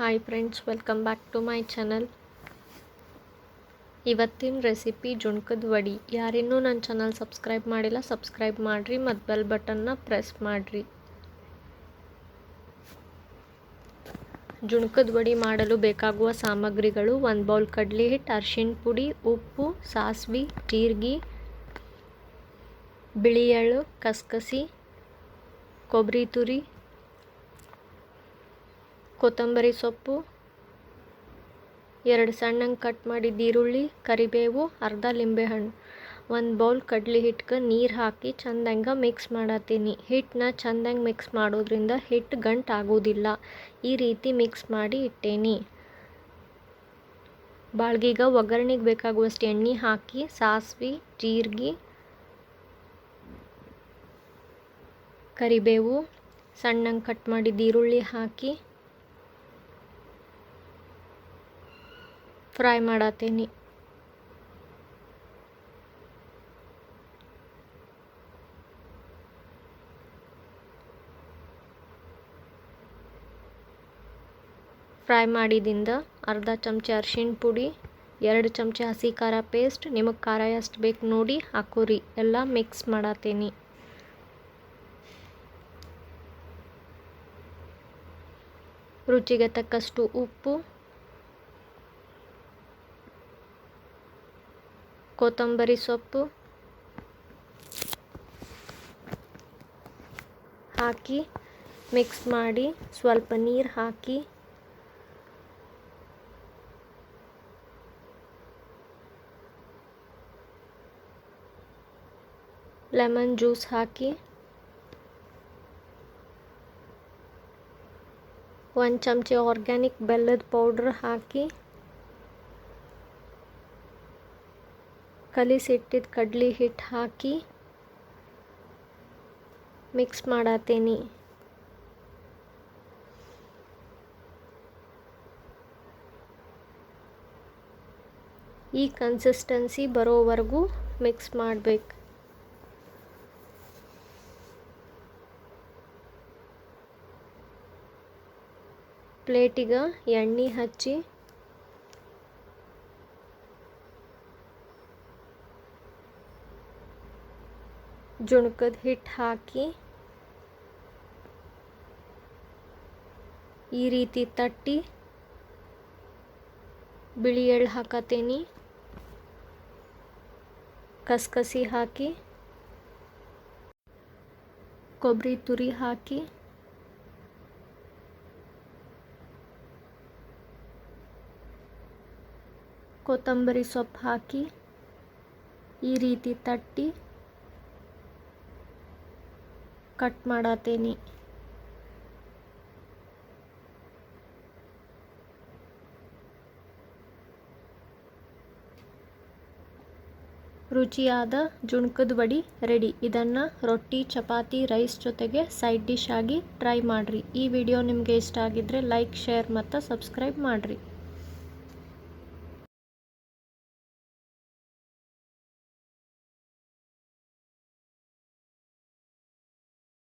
Hi friends welcome back to my channel ಇವತ್ತಿನ recipe ಜುಣ್ಕದ ವಡಿ. ಯಾರಿನ್ನೂ ನನ್ನ ಚಾನಲ್ ಸಬ್ಸ್ಕ್ರೈಬ್ ಮಾಡಿಲ್ಲ ಸಬ್ಸ್ಕ್ರೈಬ್ ಮಾಡಿರಿ, ಮತ್ತು ಬೆಲ್ ಬಟನ್ನ ಪ್ರೆಸ್ ಮಾಡಿರಿ. ಜುಣ್ಕದ ವಡಿ ಮಾಡಲು ಬೇಕಾಗುವ ಸಾಮಗ್ರಿಗಳು ಒಂದು ಬೌಲ್ ಕಡಲೆ ಹಿಟ್ಟು ಅರ್ಶಿಣ ಪುಡಿ, ಉಪ್ಪು, ಸಾಸ್ವೆ, ಜೀರಿಗೆ, ಬಿಳಿ ಎಳ್ಳು, ಕಸಕಸಿ ಕೊಬ್ಬರಿ ತುರಿ ಕೊತ್ತಂಬರಿ ಸೊಪ್ಪು, ಎರಡು ಸಣ್ಣಂಗೆ ಕಟ್ ಮಾಡಿದ ಈರುಳ್ಳಿ, ಕರಿಬೇವು, ಅರ್ಧ ಲಿಂಬೆಹಣ್ಣು, ಒಂದು ಬೌಲ್ ಕಡ್ಲಿ ಹಿಟ್ಗೆ ನೀರು ಹಾಕಿ ಚಂದಂಗೆ ಮಿಕ್ಸ್ ಮಾಡತ್ತೀನಿ ಹಿಟ್ಟನ್ನ ಚಂದಂಗೆ ಮಿಕ್ಸ್ ಮಾಡೋದ್ರಿಂದ ಹಿಟ್ಟು ಗಂಟು ಆಗೋದಿಲ್ಲ. ಈ ರೀತಿ ಮಿಕ್ಸ್ ಮಾಡಿ ಇಟ್ಟೇನಿ. ಬಾಳ್ಗಿಗೆ ಒಗ್ಗರಣೆಗೆ ಬೇಕಾಗುವಷ್ಟು ಎಣ್ಣೆ ಹಾಕಿ, ಸಾಸ್ವೆ, ಜೀರಿಗೆ, ಕರಿಬೇವು, ಸಣ್ಣಂಗೆ ಕಟ್ ಮಾಡಿದ ಈರುಳ್ಳಿ ಹಾಕಿ ಫ್ರೈ ಮಾಡತ್ತೀನಿ ಫ್ರೈ ಮಾಡಿದಿಂದ ಅರ್ಧ ಚಮಚ ಅರ್ಶಿಣ ಪುಡಿ, ಎರಡು ಚಮಚ ಹಸಿ ಖಾರ ಪೇಸ್ಟ್ ನಿಮಗೆ ಖಾರ ಎಷ್ಟು ಬೇಕು ನೋಡಿ ಹಾಕೋರಿ. ಎಲ್ಲ ಮಿಕ್ಸ್ ಮಾಡತ್ತೀನಿ ರುಚಿಗೆ ತಕ್ಕಷ್ಟು ಉಪ್ಪು ಕೊತ್ತಂಬರಿ ಸೊಪ್ಪು ಹಾಕಿ ಮಿಕ್ಸ್ ಮಾಡಿ ಸ್ವಲ್ಪ ನೀರು ಹಾಕಿ ಲೆಮನ್ ಜ್ಯೂಸ್ ಹಾಕಿ ಒಂದು ಚಮಚ ಆರ್ಗ್ಯಾನಿಕ್ ಬೆಲ್ಲದ ಪೌಡ್ರ್ ಹಾಕಿ ಕಲಿಸಿಟ್ಟಿದ್ದ ಕಡ್ಲಿ ಹಿಟ್ಟು ಹಾಕಿ ಮಿಕ್ಸ್ ಮಾಡತ್ತೀನಿ ಈ ಕನ್ಸಿಸ್ಟೆನ್ಸಿ ಬರೋವರೆಗೂ ಮಿಕ್ಸ್ ಮಾಡಬೇಕು. ಪ್ಲೇಟಿಗೆ ಎಣ್ಣೆ ಹಚ್ಚಿ ಜುಣ್ಕದ ಹಿಟ್ಟು ಹಾಕಿ ಈ ರೀತಿ ತಟ್ಟಿ ಬಿಳಿ ಎಳ್ಳು ಹಾಕತೀನಿ. ಕಸ್ಕಸಿ ಹಾಕಿ ಕೊಬ್ಬರಿ ತುರಿ ಹಾಕಿ, ಕೊತ್ತಂಬರಿ ಸೊಪ್ಪು ಹಾಕಿ ಈ ರೀತಿ ತಟ್ಟಿ ಕಟ್ ಮಾಡತೇನಿ. ರುಚಿಯಾದ ಜುಣ್ಕದ ವಡಿ ರೆಡಿ. ಇದನ್ನು ರೊಟ್ಟಿ, ಚಪಾತಿ, ರೈಸ್ ಜೊತೆಗೆ ಸೈಡ್ ಡಿಶ್ ಆಗಿ ಟ್ರೈ ಮಾಡಿರಿ. ಈ ವಿಡಿಯೋ ನಿಮಗೆ ಇಷ್ಟ ಆಗಿದ್ದರೆ ಲೈಕ್, ಶೇರ್ ಮತ್ತು ಸಬ್ಸ್ಕ್ರೈಬ್ ಮಾಡಿರಿ.